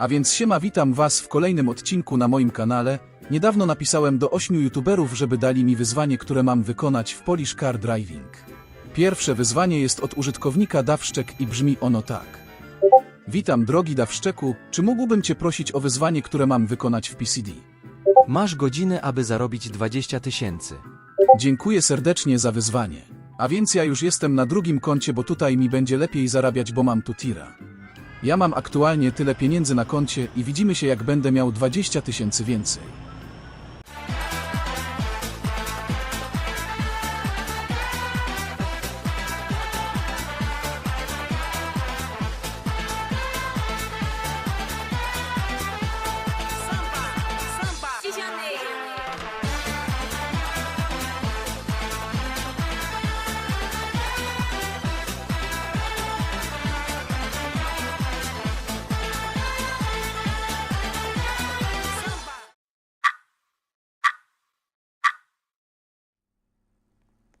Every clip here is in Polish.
A więc siema witam was w kolejnym odcinku na moim kanale. Niedawno napisałem do 8 youtuberów, żeby dali mi wyzwanie, które mam wykonać w Polish Car Driving. Pierwsze wyzwanie jest od użytkownika Dawszczek i brzmi ono tak. Witam drogi Dawszczeku, czy mógłbym cię prosić o wyzwanie, które mam wykonać w PCD? Masz godzinę, aby zarobić 20 tysięcy. Dziękuję serdecznie za wyzwanie. A więc ja już jestem na drugim koncie, bo tutaj mi będzie lepiej zarabiać, bo mam tu tira. Ja mam aktualnie tyle pieniędzy na koncie i widzimy się jak będę miał 20 tysięcy więcej.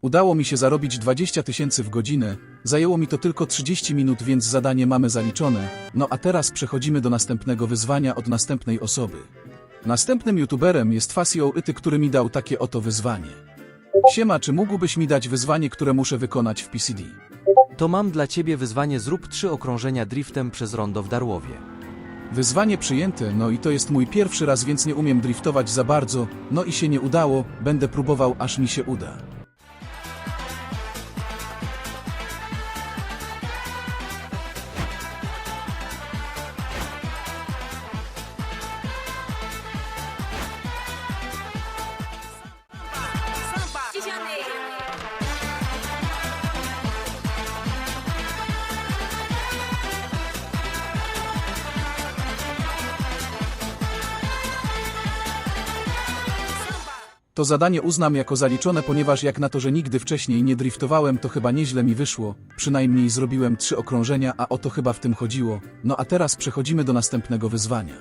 Udało mi się zarobić 20 tysięcy w godzinę, zajęło mi to tylko 30 minut, więc zadanie mamy zaliczone. No a teraz przechodzimy do następnego wyzwania od następnej osoby. Następnym youtuberem jest Fasio Yty, który mi dał takie oto wyzwanie. Siema, czy mógłbyś mi dać wyzwanie, które muszę wykonać w PCD? To mam dla ciebie wyzwanie zrób trzy okrążenia driftem przez rondo w Darłowie. Wyzwanie przyjęte, no i to jest mój pierwszy raz, więc nie umiem driftować za bardzo, no i się nie udało, będę próbował aż mi się uda. To zadanie uznam jako zaliczone, ponieważ jak na to, że nigdy wcześniej nie driftowałem, to chyba nieźle mi wyszło. Przynajmniej zrobiłem trzy okrążenia, a o to chyba w tym chodziło. No a teraz przechodzimy do następnego wyzwania.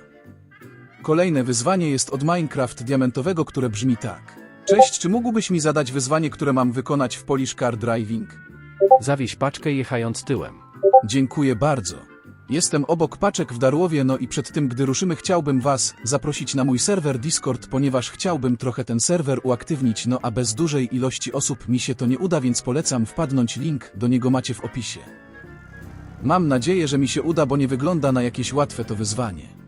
Kolejne wyzwanie jest od Minecraft Diamentowego, które brzmi tak. Cześć, czy mógłbyś mi zadać wyzwanie, które mam wykonać w Polish Car Driving? Zawieź paczkę jechając tyłem. Dziękuję bardzo. Jestem obok paczek w Darłowie, no i przed tym, gdy ruszymy, chciałbym Was zaprosić na mój serwer Discord, ponieważ chciałbym trochę ten serwer uaktywnić, no a bez dużej ilości osób mi się to nie uda, więc polecam wpadnąć link, do niego macie w opisie. Mam nadzieję, że mi się uda, bo nie wygląda na jakieś łatwe to wyzwanie.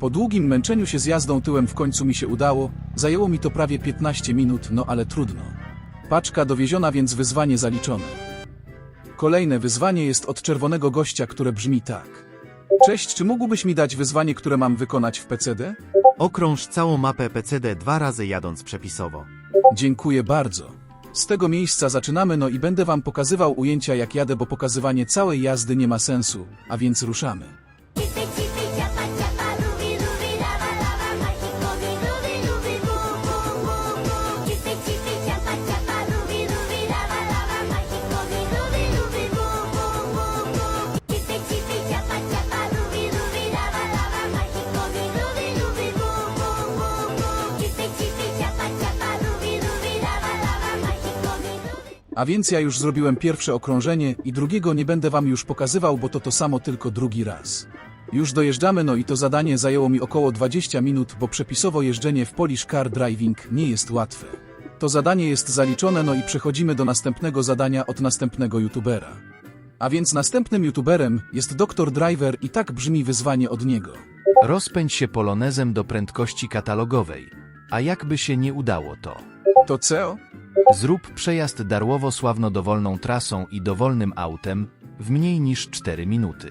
Po długim męczeniu się z jazdą tyłem w końcu mi się udało, zajęło mi to prawie 15 minut, no ale trudno. Paczka dowieziona, więc wyzwanie zaliczone. Kolejne wyzwanie jest od czerwonego gościa, które brzmi tak. Cześć, czy mógłbyś mi dać wyzwanie, które mam wykonać w PCD? Okrąż całą mapę PCD dwa razy jadąc przepisowo. Dziękuję bardzo. Z tego miejsca zaczynamy, no i będę wam pokazywał ujęcia jak jadę, bo pokazywanie całej jazdy nie ma sensu, a więc ruszamy. A więc ja już zrobiłem pierwsze okrążenie i drugiego nie będę wam już pokazywał, bo to to samo tylko drugi raz. Już dojeżdżamy, no i to zadanie zajęło mi około 20 minut, bo przepisowo jeżdżenie w Polish Car Driving nie jest łatwe. To zadanie jest zaliczone, no i przechodzimy do następnego zadania od następnego youtubera. A więc następnym youtuberem jest Dr. Driver i tak brzmi wyzwanie od niego. Rozpędź się polonezem do prędkości katalogowej. A jakby się nie udało to. To co? Zrób przejazd Darłowo-Sławno dowolną trasą i dowolnym autem w mniej niż 4 minuty.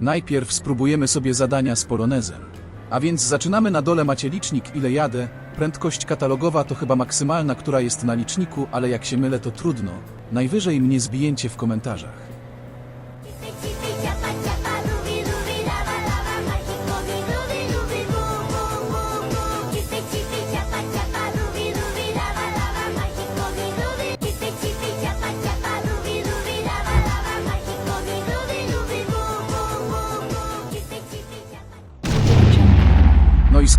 Najpierw spróbujemy sobie zadania z polonezem. A więc zaczynamy na dole macie licznik ile jadę. Prędkość katalogowa to chyba maksymalna, która jest na liczniku, ale jak się mylę to trudno. Najwyżej mnie zbijecie w komentarzach.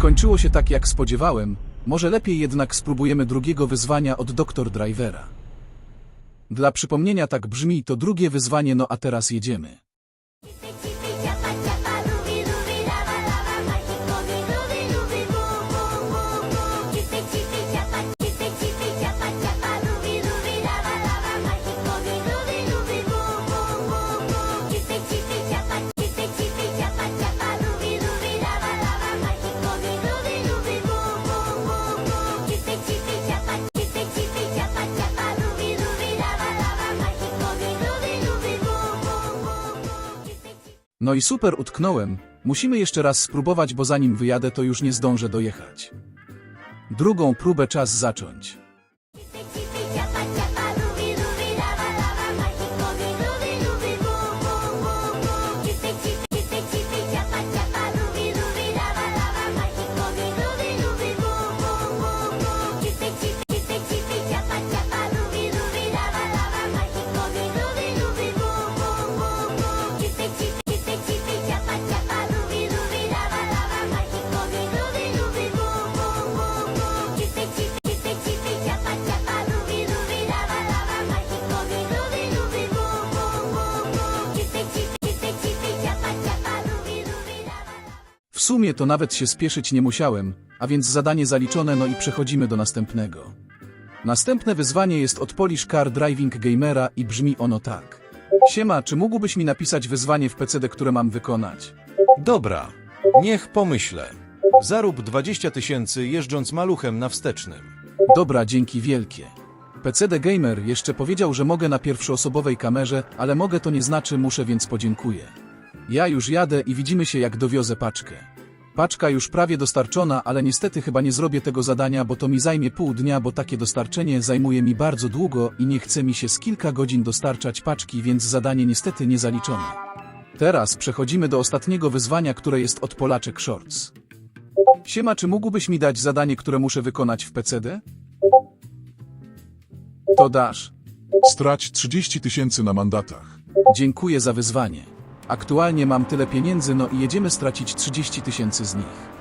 Skończyło się tak jak spodziewałem. Może lepiej jednak spróbujemy drugiego wyzwania od Dr. Drivera. Dla przypomnienia tak brzmi to drugie wyzwanie, no a teraz jedziemy. No i super utknąłem. Musimy jeszcze raz spróbować, bo zanim wyjadę, to już nie zdążę dojechać. Drugą próbę czas zacząć. Sumie to nawet się spieszyć nie musiałem, a więc zadanie zaliczone, no i przechodzimy do następnego. Następne wyzwanie jest od Polish Car Driving Gamera i brzmi ono tak. Siema, czy mógłbyś mi napisać wyzwanie w PCD, które mam wykonać? Dobra, niech pomyślę. Zarób 20 tysięcy jeżdżąc maluchem na wstecznym. Dobra, dzięki wielkie. PCD Gamer jeszcze powiedział, że mogę na pierwszoosobowej kamerze, ale mogę to nie znaczy, muszę więc podziękuję. Ja już jadę i widzimy się jak dowiozę paczkę. Paczka już prawie dostarczona, ale niestety chyba nie zrobię tego zadania, bo to mi zajmie pół dnia, bo takie dostarczenie zajmuje mi bardzo długo i nie chce mi się z kilka godzin dostarczać paczki, więc zadanie niestety nie zaliczone. Teraz przechodzimy do ostatniego wyzwania, które jest od Polaczek Shorts. Siema, czy mógłbyś mi dać zadanie, które muszę wykonać w PCD? To dasz. Strać 30 tysięcy na mandatach. Dziękuję za wyzwanie. Aktualnie mam tyle pieniędzy, no i jedziemy stracić 30 tysięcy z nich.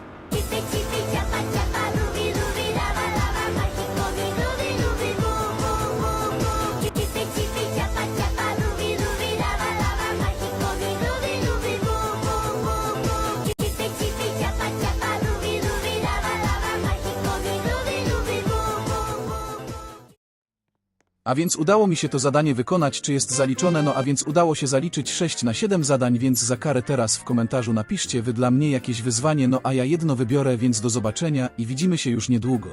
A więc udało mi się to zadanie wykonać, czy jest zaliczone, no a więc udało się zaliczyć 6 na 7 zadań, więc za karę teraz w komentarzu napiszcie wy dla mnie jakieś wyzwanie, no a ja jedno wybiorę, więc do zobaczenia i widzimy się już niedługo.